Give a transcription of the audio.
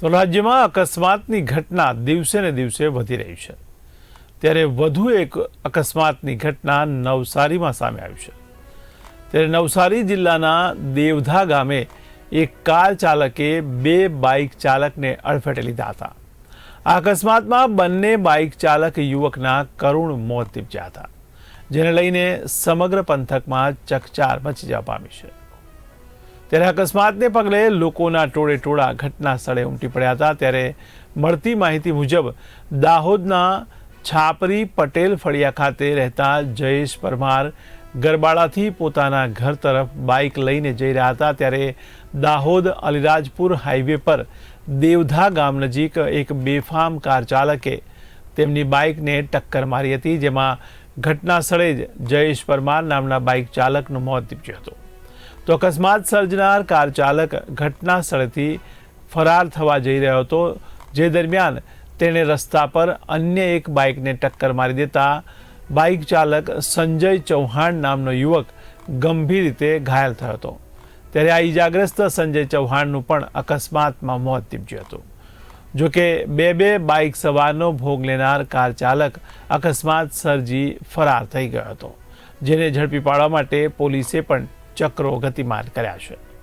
તો રાજ્યમાં અકસ્માતની ઘટના દિવસે ને દિવસે વધી રહી છે. ત્યારે વધુ એક અકસ્માતની ઘટના નવસારીમાં સામે આવી છે. ત્યારે નવસારી જિલ્લાના દેવધા ગામે એક કાર ચાલકે બે બાઇક ચાલકને અડફેટે લીધા હતા. આ અકસ્માતમાં બંને બાઇક ચાલક યુવકના કરુણ મોત નીપજ્યા હતા, જેને લઈને સમગ્ર પંથકમાં ચકચાર મચી જવા પામી છે. ત્યારે અકસ્માતને પગલે લોકોના ટોળે ટોળા ઘટના સ્થળે ઉમટી પડ્યા હતા. ત્યારે મળતી માહિતી મુજબ, દાહોદના છાપરી પટેલ ફળિયા ખાતે રહેતા જયેશ પરમાર ગરબાડાથી પોતાના ઘર તરફ બાઇક લઈને જઈ રહ્યા હતા. ત્યારે દાહોદ અલિરાજપુર હાઈવે પર દેવધા ગામ નજીક એક બેફામ કાર ચાલકે તેમની બાઇકને ટક્કર મારી હતી, જેમાં ઘટના સ્થળે જ જયેશ પરમાર નામના બાઇક ચાલકનું મોત નીપજ્યું હતું. તો અકસ્માત સર્જનાર કાર ચાલક ઘટના સ્થળેથી ફરાર થવા જઈ રહ્યો હતો. જે દરમિયાન તેણે રસ્તા પર અન્ય એક બાઇકને ટક્કર મારી દેતા બાઇક ચાલક સંજય ચૌહાણ નામનો યુવક ગંભીર રીતે ઘાયલ થયો હતો. ત્યારે આ ઈજાગ્રસ્ત સંજય ચૌહાણનું પણ અકસ્માતમાં મોત નીપજ્યું હતું. જોકે બે બે બાઇક સવારનો ભોગ લેનાર કાર ચાલક અકસ્માત સર્જી ફરાર થઈ ગયો હતો, જેને ઝડપી પાડવા માટે પોલીસે પણ ચક્રો ગતિમાન કર્યા છે.